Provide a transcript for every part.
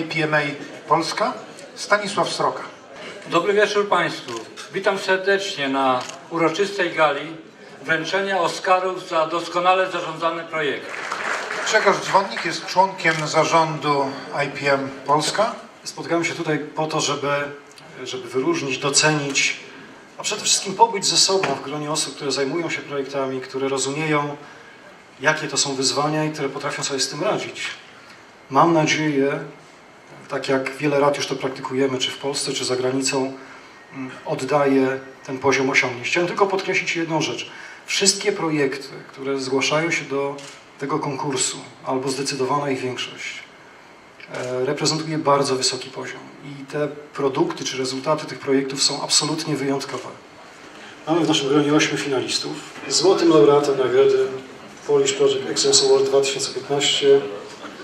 IPMA Polska, Stanisław Sroka. Dobry wieczór Państwu. Witam serdecznie na uroczystej gali wręczenia Oscarów za doskonale zarządzany projekt. Grzegorz Dzwonnik jest członkiem zarządu IPM Polska. Spotkałem się tutaj po to, żeby, żeby wyróżnić, docenić, a przede wszystkim pobyć ze sobą w gronie osób, które zajmują się projektami, które rozumieją, jakie to są wyzwania i które potrafią sobie z tym radzić. Mam nadzieję, tak jak wiele lat już to praktykujemy, czy w Polsce, czy za granicą, mm, oddaję ten poziom osiągnięć. Chciałem tylko podkreślić jedną rzecz. Wszystkie projekty, które zgłaszają się do tego konkursu, albo zdecydowana ich większość, e, reprezentuje bardzo wysoki poziom i te produkty czy rezultaty tych projektów są absolutnie wyjątkowe. Mamy w naszym gronie ośmiu finalistów. Złotym laureatem nagrody Polish Project Excellence Award 2015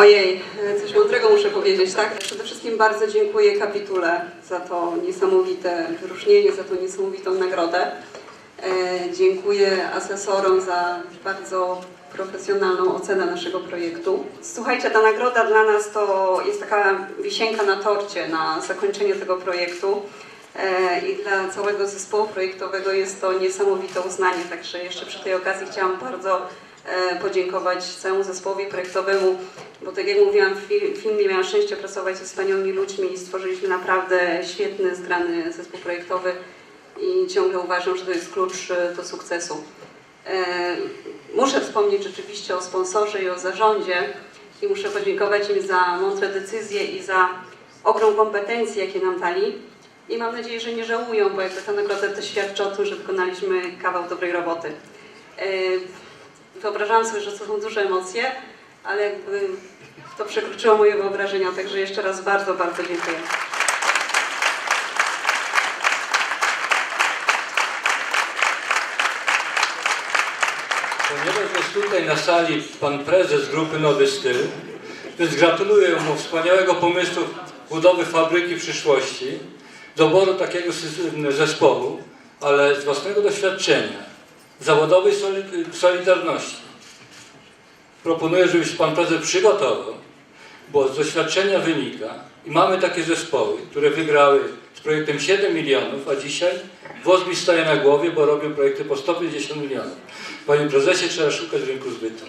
Ojej, coś mądrego muszę powiedzieć, tak? Przede wszystkim bardzo dziękuję kapitule za to niesamowite wyróżnienie, za tą niesamowitą nagrodę. E, dziękuję asesorom za bardzo profesjonalną ocenę naszego projektu. Słuchajcie, ta nagroda dla nas to jest taka wisienka na torcie na zakończenie tego projektu. E, I dla całego zespołu projektowego jest to niesamowite uznanie, także jeszcze przy tej okazji chciałam bardzo podziękować całemu zespołowi projektowemu, bo tak jak mówiłam w fil- filmie, miałam szczęście pracować ze wspaniałymi ludźmi i stworzyliśmy naprawdę świetny, zgrany zespół projektowy i ciągle uważam, że to jest klucz e, do sukcesu. E, Muszę wspomnieć rzeczywiście o sponsorze i o zarządzie i muszę podziękować im za mądre decyzje i za ogrom kompetencji, jakie nam dali. I mam nadzieję, że nie żałują, bo jakby ta nagroda to świadczy o tym, że wykonaliśmy kawał dobrej roboty. Wyobrażałam sobie, że to są duże emocje, ale jakby to przekroczyło moje wyobrażenia, także jeszcze raz bardzo, bardzo dziękuję. Ponieważ jest tutaj na sali pan prezes grupy Nowy Styl, więc gratuluję mu wspaniałego pomysłu budowy fabryki przyszłości, doboru takiego zespołu, ale z własnego doświadczenia, zawodowej soli- solidarności. Proponuję, żebyś pan prezes przygotował, bo z doświadczenia wynika i mamy takie zespoły, które wygrały z projektem 7 milionów, a dzisiaj włos mi staje na głowie, bo robią projekty po 150 milionów. Panie prezesie, trzeba szukać rynku zbytu.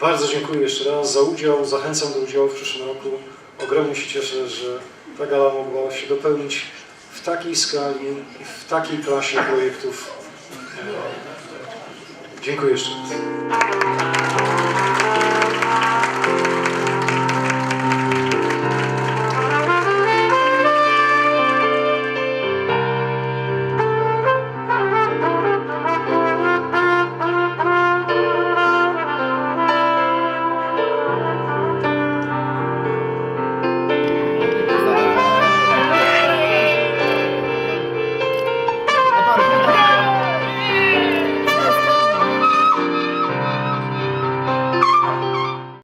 Bardzo dziękuję jeszcze raz za udział. Zachęcam do udziału w przyszłym roku. Ogromnie się cieszę, że ta gala mogła się dopełnić w takiej skali i w takiej klasie projektów. Dziękuję jeszcze raz.